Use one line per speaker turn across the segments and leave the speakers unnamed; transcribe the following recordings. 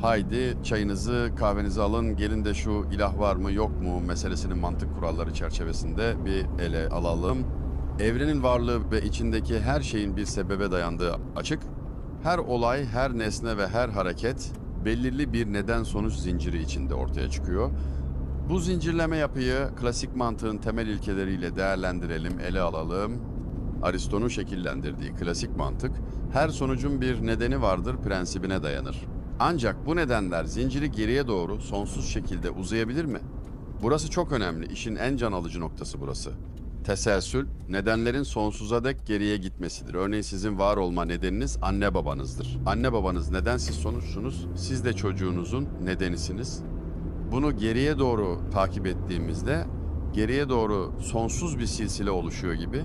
Haydi çayınızı, kahvenizi alın, gelin de şu ilah var mı yok mu meselesinin mantık kuralları çerçevesinde bir ele alalım. Evrenin varlığı ve içindeki her şeyin bir sebebe dayandığı açık. Her olay, her nesne ve her hareket belirli bir neden sonuç zinciri içinde ortaya çıkıyor. Bu zincirleme yapıyı klasik mantığın temel ilkeleriyle değerlendirelim, ele alalım. Aristo'nun şekillendirdiği klasik mantık, her sonucun bir nedeni vardır prensibine dayanır. Ancak bu nedenler zinciri geriye doğru sonsuz şekilde uzayabilir mi? Burası çok önemli. İşin en can alıcı noktası burası. Teselsül, nedenlerin sonsuza dek geriye gitmesidir. Örneğin sizin var olma nedeniniz anne babanızdır. Anne babanız neden siz sonuçsunuz? Siz de çocuğunuzun nedenisiniz. Bunu geriye doğru takip ettiğimizde geriye doğru sonsuz bir silsile oluşuyor gibi.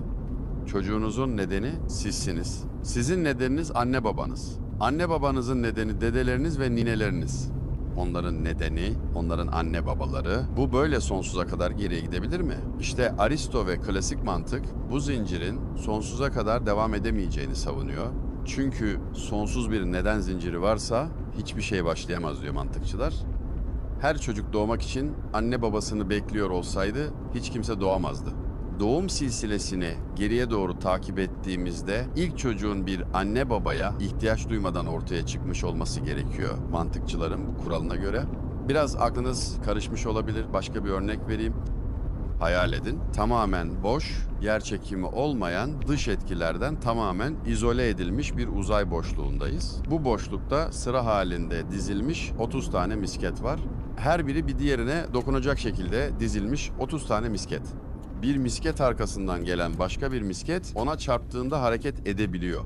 Çocuğunuzun nedeni sizsiniz. Sizin nedeniniz anne babanız. Anne babanızın nedeni dedeleriniz ve nineleriniz. Onların nedeni, onların anne babaları. Bu böyle sonsuza kadar geriye gidebilir mi? İşte Aristo ve klasik mantık bu zincirin sonsuza kadar devam edemeyeceğini savunuyor. Çünkü sonsuz bir neden zinciri varsa hiçbir şey başlayamaz diyor mantıkçılar. Her çocuk doğmak için anne babasını bekliyor olsaydı hiç kimse doğamazdı. Doğum silsilesini geriye doğru takip ettiğimizde ilk çocuğun bir anne babaya ihtiyaç duymadan ortaya çıkmış olması gerekiyor mantıkçıların bu kuralına göre. Biraz aklınız karışmış olabilir. Başka bir örnek vereyim. Hayal edin. Tamamen boş, yer çekimi olmayan dış etkilerden tamamen izole edilmiş bir uzay boşluğundayız. Bu boşlukta sıra halinde dizilmiş 30 tane misket var. Her biri bir diğerine dokunacak şekilde dizilmiş 30 tane misket. Bir misket arkasından gelen başka bir misket ona çarptığında hareket edebiliyor.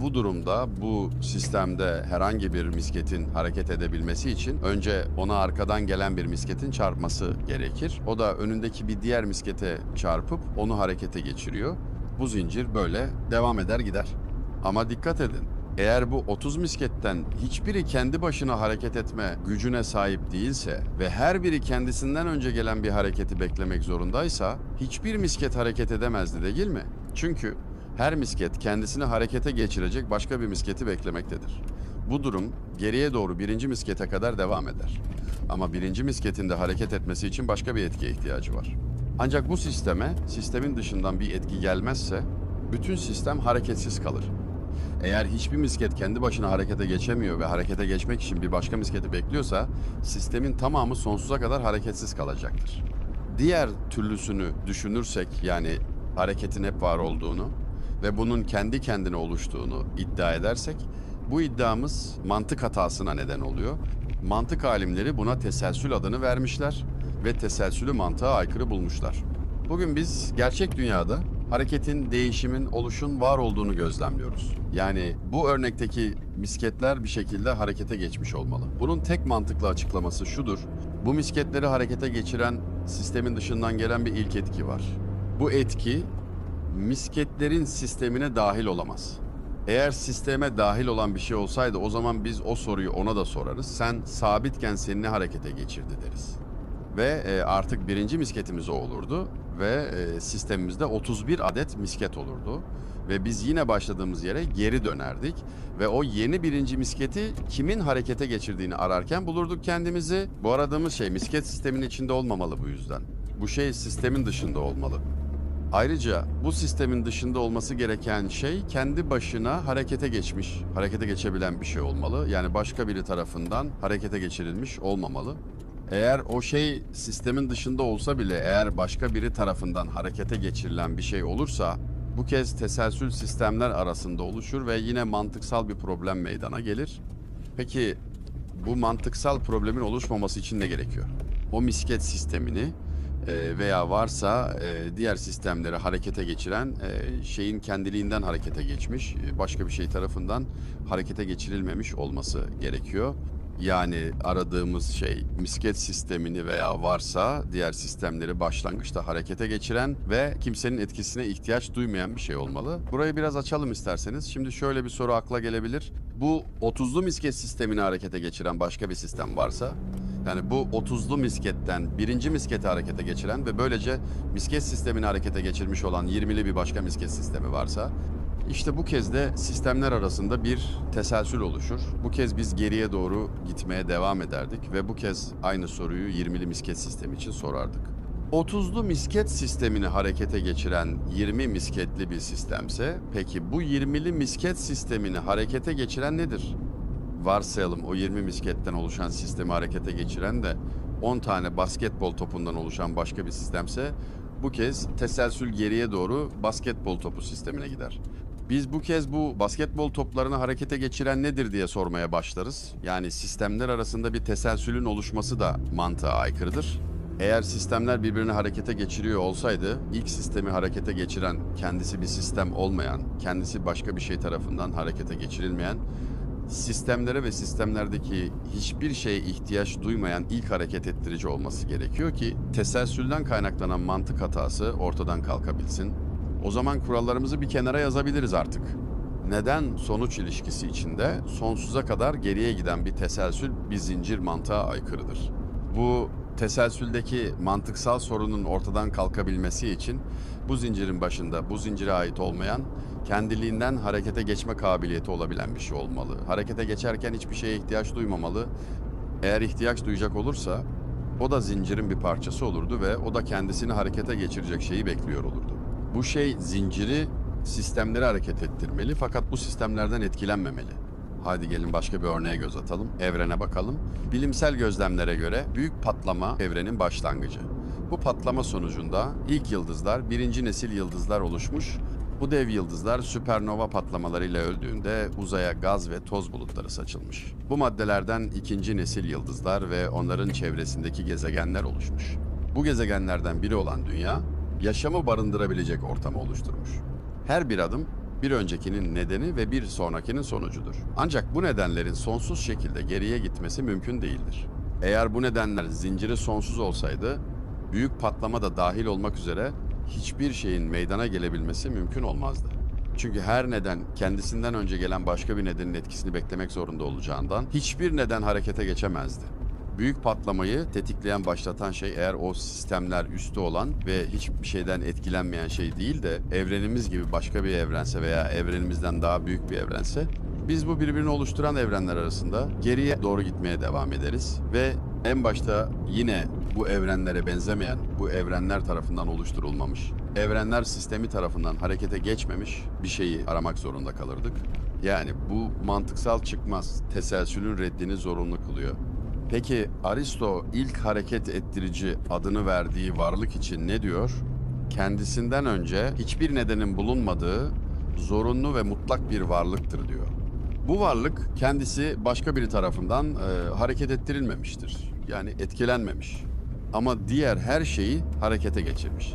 Bu durumda bu sistemde herhangi bir misketin hareket edebilmesi için önce ona arkadan gelen bir misketin çarpması gerekir. O da önündeki bir diğer miskete çarpıp onu harekete geçiriyor. Bu zincir böyle devam eder gider. Ama dikkat edin. Eğer bu 30 misketten hiçbiri kendi başına hareket etme gücüne sahip değilse ve her biri kendisinden önce gelen bir hareketi beklemek zorundaysa hiçbir misket hareket edemezdi değil mi? Çünkü her misket kendisini harekete geçirecek başka bir misketi beklemektedir. Bu durum geriye doğru birinci miskete kadar devam eder. Ama birinci misketin de hareket etmesi için başka bir etkiye ihtiyacı var. Ancak bu sisteme sistemin dışından bir etki gelmezse bütün sistem hareketsiz kalır. Eğer hiçbir misket kendi başına harekete geçemiyor ve harekete geçmek için bir başka misketi bekliyorsa sistemin tamamı sonsuza kadar hareketsiz kalacaktır. Diğer türlüsünü düşünürsek yani hareketin hep var olduğunu ve bunun kendi kendine oluştuğunu iddia edersek bu iddiamız mantık hatasına neden oluyor. Mantık alimleri buna teselsül adını vermişler ve teselsülü mantığa aykırı bulmuşlar. Bugün biz gerçek dünyada hareketin, değişimin, oluşun var olduğunu gözlemliyoruz. Yani bu örnekteki misketler bir şekilde harekete geçmiş olmalı. Bunun tek mantıklı açıklaması şudur. Bu misketleri harekete geçiren sistemin dışından gelen bir ilk etki var. Bu etki misketlerin sistemine dahil olamaz. Eğer sisteme dahil olan bir şey olsaydı o zaman biz o soruyu ona da sorarız. Sen sabitken seni harekete geçirdi deriz. Ve e, artık birinci misketimiz o olurdu ve e, sistemimizde 31 adet misket olurdu. Ve biz yine başladığımız yere geri dönerdik ve o yeni birinci misketi kimin harekete geçirdiğini ararken bulurduk kendimizi. Bu aradığımız şey misket sistemin içinde olmamalı bu yüzden. Bu şey sistemin dışında olmalı. Ayrıca bu sistemin dışında olması gereken şey kendi başına harekete geçmiş, harekete geçebilen bir şey olmalı. Yani başka biri tarafından harekete geçirilmiş olmamalı. Eğer o şey sistemin dışında olsa bile eğer başka biri tarafından harekete geçirilen bir şey olursa bu kez teselsül sistemler arasında oluşur ve yine mantıksal bir problem meydana gelir. Peki bu mantıksal problemin oluşmaması için ne gerekiyor? O misket sistemini e, veya varsa e, diğer sistemleri harekete geçiren e, şeyin kendiliğinden harekete geçmiş, başka bir şey tarafından harekete geçirilmemiş olması gerekiyor. Yani aradığımız şey misket sistemini veya varsa diğer sistemleri başlangıçta harekete geçiren ve kimsenin etkisine ihtiyaç duymayan bir şey olmalı. Burayı biraz açalım isterseniz. Şimdi şöyle bir soru akla gelebilir. Bu 30'lu misket sistemini harekete geçiren başka bir sistem varsa yani bu 30'lu misketten birinci misketi harekete geçiren ve böylece misket sistemini harekete geçirmiş olan 20'li bir başka misket sistemi varsa İşte bu kez de sistemler arasında bir teselsül oluşur. Bu kez biz geriye doğru gitmeye devam ederdik ve bu kez aynı soruyu 20'li misket sistemi için sorardık. 30'lu misket sistemini harekete geçiren 20 misketli bir sistemse peki bu 20'li misket sistemini harekete geçiren nedir? Varsayalım o 20 misketten oluşan sistemi harekete geçiren de 10 tane basketbol topundan oluşan başka bir sistemse bu kez teselsül geriye doğru basketbol topu sistemine gider. Biz bu kez bu basketbol toplarını harekete geçiren nedir diye sormaya başlarız. Yani sistemler arasında bir teselsülün oluşması da mantığa aykırıdır. Eğer sistemler birbirini harekete geçiriyor olsaydı, ilk sistemi harekete geçiren kendisi bir sistem olmayan, kendisi başka bir şey tarafından harekete geçirilmeyen, sistemlere ve sistemlerdeki hiçbir şeye ihtiyaç duymayan ilk hareket ettirici olması gerekiyor ki teselsülden kaynaklanan mantık hatası ortadan kalkabilsin. O zaman kurallarımızı bir kenara yazabiliriz artık. Neden sonuç ilişkisi içinde sonsuza kadar geriye giden bir teselsül bir zincir mantığa aykırıdır. Bu teselsüldeki mantıksal sorunun ortadan kalkabilmesi için bu zincirin başında bu zincire ait olmayan kendiliğinden harekete geçme kabiliyeti olabilen bir şey olmalı. Harekete geçerken hiçbir şeye ihtiyaç duymamalı. Eğer ihtiyaç duyacak olursa o da zincirin bir parçası olurdu ve o da kendisini harekete geçirecek şeyi bekliyor olurdu. Bu şey zinciri sistemleri hareket ettirmeli fakat bu sistemlerden etkilenmemeli. Hadi gelin başka bir örneğe göz atalım. Evrene bakalım. Bilimsel gözlemlere göre büyük patlama evrenin başlangıcı. Bu patlama sonucunda ilk yıldızlar, birinci nesil yıldızlar oluşmuş. Bu dev yıldızlar süpernova patlamalarıyla öldüğünde uzaya gaz ve toz bulutları saçılmış. Bu maddelerden ikinci nesil yıldızlar ve onların çevresindeki gezegenler oluşmuş. Bu gezegenlerden biri olan Dünya, yaşamı barındırabilecek ortamı oluşturmuş. Her bir adım bir öncekinin nedeni ve bir sonrakinin sonucudur. Ancak bu nedenlerin sonsuz şekilde geriye gitmesi mümkün değildir. Eğer bu nedenler zinciri sonsuz olsaydı, büyük patlama da dahil olmak üzere hiçbir şeyin meydana gelebilmesi mümkün olmazdı. Çünkü her neden kendisinden önce gelen başka bir nedenin etkisini beklemek zorunda olacağından hiçbir neden harekete geçemezdi. Büyük patlamayı tetikleyen, başlatan şey eğer o sistemler üstü olan ve hiçbir şeyden etkilenmeyen şey değil de evrenimiz gibi başka bir evrense veya evrenimizden daha büyük bir evrense biz bu birbirini oluşturan evrenler arasında geriye doğru gitmeye devam ederiz ve en başta yine bu evrenlere benzemeyen, bu evrenler tarafından oluşturulmamış, evrenler sistemi tarafından harekete geçmemiş bir şeyi aramak zorunda kalırdık. Yani bu mantıksal çıkmaz, teselsülün reddini zorunlu kılıyor. Peki Aristo ilk hareket ettirici adını verdiği varlık için ne diyor? Kendisinden önce hiçbir nedenin bulunmadığı zorunlu ve mutlak bir varlıktır diyor. Bu varlık kendisi başka biri tarafından e, hareket ettirilmemiştir. Yani etkilenmemiş. Ama diğer her şeyi harekete geçirmiş.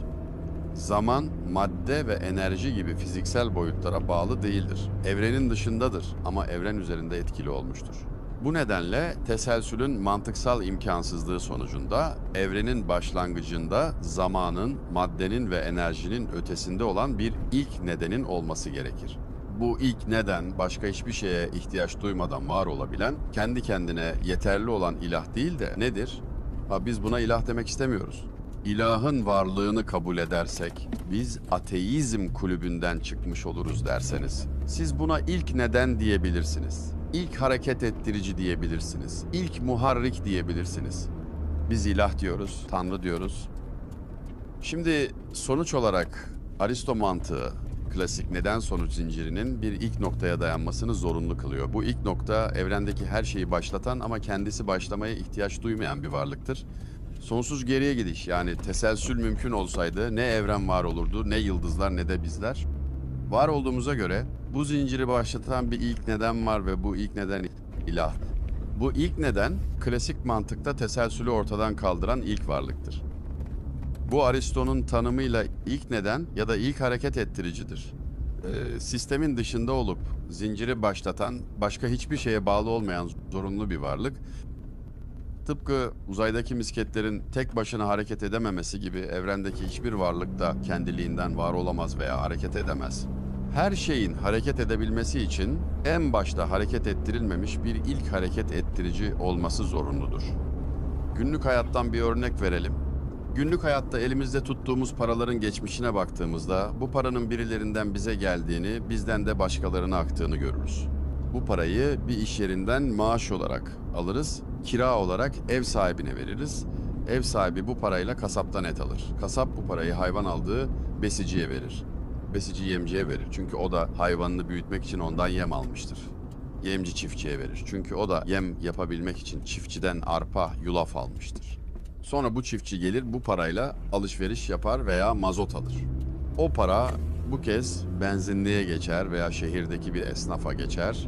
Zaman, madde ve enerji gibi fiziksel boyutlara bağlı değildir. Evrenin dışındadır ama evren üzerinde etkili olmuştur. Bu nedenle teselsülün mantıksal imkansızlığı sonucunda evrenin başlangıcında zamanın, maddenin ve enerjinin ötesinde olan bir ilk nedenin olması gerekir. Bu ilk neden başka hiçbir şeye ihtiyaç duymadan var olabilen, kendi kendine yeterli olan ilah değil de nedir? Ha, biz buna ilah demek istemiyoruz. İlahın varlığını kabul edersek biz ateizm kulübünden çıkmış oluruz derseniz. Siz buna ilk neden diyebilirsiniz. İlk hareket ettirici diyebilirsiniz. İlk muharrik diyebilirsiniz. Biz ilah diyoruz, tanrı diyoruz. Şimdi sonuç olarak Aristo mantığı klasik neden sonuç zincirinin bir ilk noktaya dayanmasını zorunlu kılıyor. Bu ilk nokta evrendeki her şeyi başlatan ama kendisi başlamaya ihtiyaç duymayan bir varlıktır. Sonsuz geriye gidiş yani teselsül mümkün olsaydı ne evren var olurdu ne yıldızlar ne de bizler. Var olduğumuza göre bu zinciri başlatan bir ilk neden var ve bu ilk neden ilah. Bu ilk neden klasik mantıkta teselsülü ortadan kaldıran ilk varlıktır. Bu Aristo'nun tanımıyla ilk neden ya da ilk hareket ettiricidir. Ee, sistemin dışında olup zinciri başlatan, başka hiçbir şeye bağlı olmayan zorunlu bir varlık. Tıpkı uzaydaki misketlerin tek başına hareket edememesi gibi evrendeki hiçbir varlık da kendiliğinden var olamaz veya hareket edemez. Her şeyin hareket edebilmesi için en başta hareket ettirilmemiş bir ilk hareket ettirici olması zorunludur. Günlük hayattan bir örnek verelim. Günlük hayatta elimizde tuttuğumuz paraların geçmişine baktığımızda bu paranın birilerinden bize geldiğini, bizden de başkalarına aktığını görürüz. Bu parayı bir iş yerinden maaş olarak alırız, kira olarak ev sahibine veririz. Ev sahibi bu parayla kasaptan et alır. Kasap bu parayı hayvan aldığı besiciye verir. Besici yemciye verir. Çünkü o da hayvanını büyütmek için ondan yem almıştır. Yemci çiftçiye verir. Çünkü o da yem yapabilmek için çiftçiden arpa, yulaf almıştır. Sonra bu çiftçi gelir bu parayla alışveriş yapar veya mazot alır. O para bu kez benzinliğe geçer veya şehirdeki bir esnafa geçer.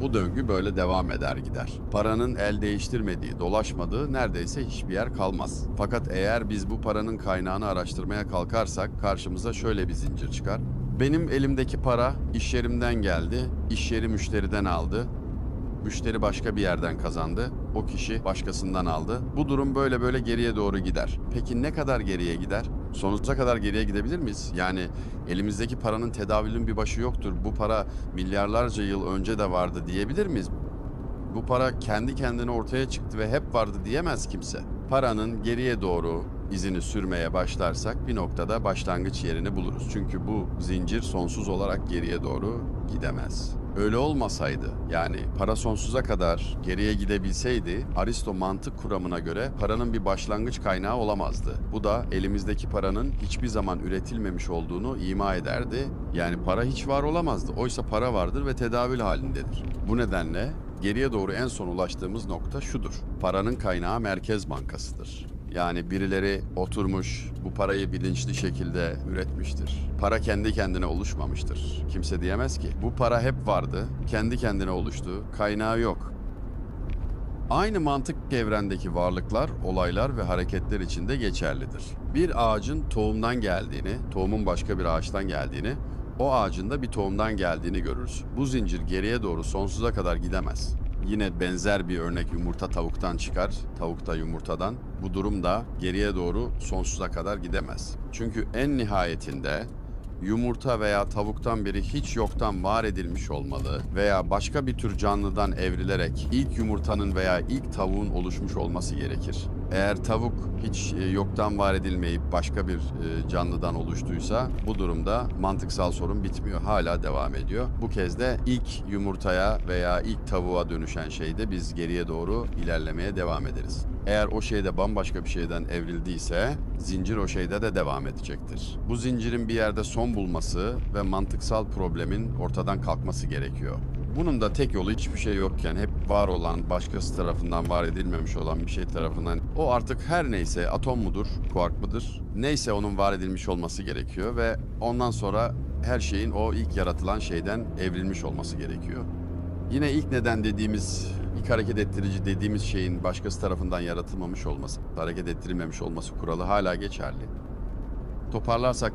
Bu döngü böyle devam eder gider. Paranın el değiştirmediği, dolaşmadığı neredeyse hiçbir yer kalmaz. Fakat eğer biz bu paranın kaynağını araştırmaya kalkarsak karşımıza şöyle bir zincir çıkar. Benim elimdeki para iş yerimden geldi, iş yeri müşteriden aldı, Müşteri başka bir yerden kazandı. O kişi başkasından aldı. Bu durum böyle böyle geriye doğru gider. Peki ne kadar geriye gider? Sonsuza kadar geriye gidebilir miyiz? Yani elimizdeki paranın tedavülün bir başı yoktur. Bu para milyarlarca yıl önce de vardı diyebilir miyiz? Bu para kendi kendine ortaya çıktı ve hep vardı diyemez kimse. Paranın geriye doğru izini sürmeye başlarsak bir noktada başlangıç yerini buluruz. Çünkü bu zincir sonsuz olarak geriye doğru gidemez. Öyle olmasaydı yani para sonsuza kadar geriye gidebilseydi Aristo mantık kuramına göre paranın bir başlangıç kaynağı olamazdı. Bu da elimizdeki paranın hiçbir zaman üretilmemiş olduğunu ima ederdi. Yani para hiç var olamazdı. Oysa para vardır ve tedavül halindedir. Bu nedenle geriye doğru en son ulaştığımız nokta şudur. Paranın kaynağı Merkez Bankası'dır. Yani birileri oturmuş bu parayı bilinçli şekilde üretmiştir. Para kendi kendine oluşmamıştır. Kimse diyemez ki bu para hep vardı, kendi kendine oluştu, kaynağı yok. Aynı mantık evrendeki varlıklar, olaylar ve hareketler için de geçerlidir. Bir ağacın tohumdan geldiğini, tohumun başka bir ağaçtan geldiğini, o ağacın da bir tohumdan geldiğini görürüz. Bu zincir geriye doğru sonsuza kadar gidemez. Yine benzer bir örnek yumurta tavuktan çıkar, tavuk da yumurtadan. Bu durum da geriye doğru sonsuza kadar gidemez. Çünkü en nihayetinde yumurta veya tavuktan biri hiç yoktan var edilmiş olmalı veya başka bir tür canlıdan evrilerek ilk yumurtanın veya ilk tavuğun oluşmuş olması gerekir. Eğer tavuk hiç e, yoktan var edilmeyip başka bir e, canlıdan oluştuysa bu durumda mantıksal sorun bitmiyor. Hala devam ediyor. Bu kez de ilk yumurtaya veya ilk tavuğa dönüşen şeyde biz geriye doğru ilerlemeye devam ederiz. Eğer o şeyde bambaşka bir şeyden evrildiyse zincir o şeyde de devam edecektir. Bu zincirin bir yerde son bulması ve mantıksal problemin ortadan kalkması gerekiyor. Bunun da tek yolu hiçbir şey yokken hep var olan, başkası tarafından var edilmemiş olan bir şey tarafından o artık her neyse atom mudur, kuark mıdır? Neyse onun var edilmiş olması gerekiyor ve ondan sonra her şeyin o ilk yaratılan şeyden evrilmiş olması gerekiyor. Yine ilk neden dediğimiz, ilk hareket ettirici dediğimiz şeyin başkası tarafından yaratılmamış olması, hareket ettirilmemiş olması kuralı hala geçerli. Toparlarsak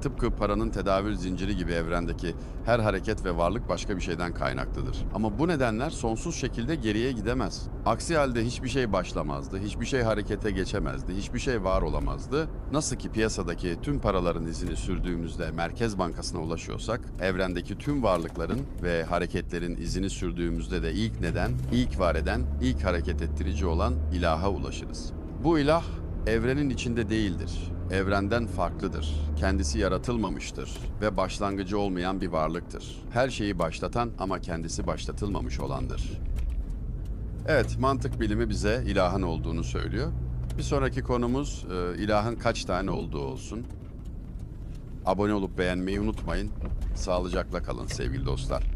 tıpkı paranın tedavül zinciri gibi evrendeki her hareket ve varlık başka bir şeyden kaynaklıdır. Ama bu nedenler sonsuz şekilde geriye gidemez. Aksi halde hiçbir şey başlamazdı, hiçbir şey harekete geçemezdi, hiçbir şey var olamazdı. Nasıl ki piyasadaki tüm paraların izini sürdüğümüzde Merkez Bankası'na ulaşıyorsak, evrendeki tüm varlıkların ve hareketlerin izini sürdüğümüzde de ilk neden, ilk var eden, ilk hareket ettirici olan ilaha ulaşırız. Bu ilah evrenin içinde değildir. Evrenden farklıdır. Kendisi yaratılmamıştır ve başlangıcı olmayan bir varlıktır. Her şeyi başlatan ama kendisi başlatılmamış olandır. Evet, mantık bilimi bize ilahın olduğunu söylüyor. Bir sonraki konumuz e, ilahın kaç tane olduğu olsun. Abone olup beğenmeyi unutmayın. Sağlıcakla kalın sevgili dostlar.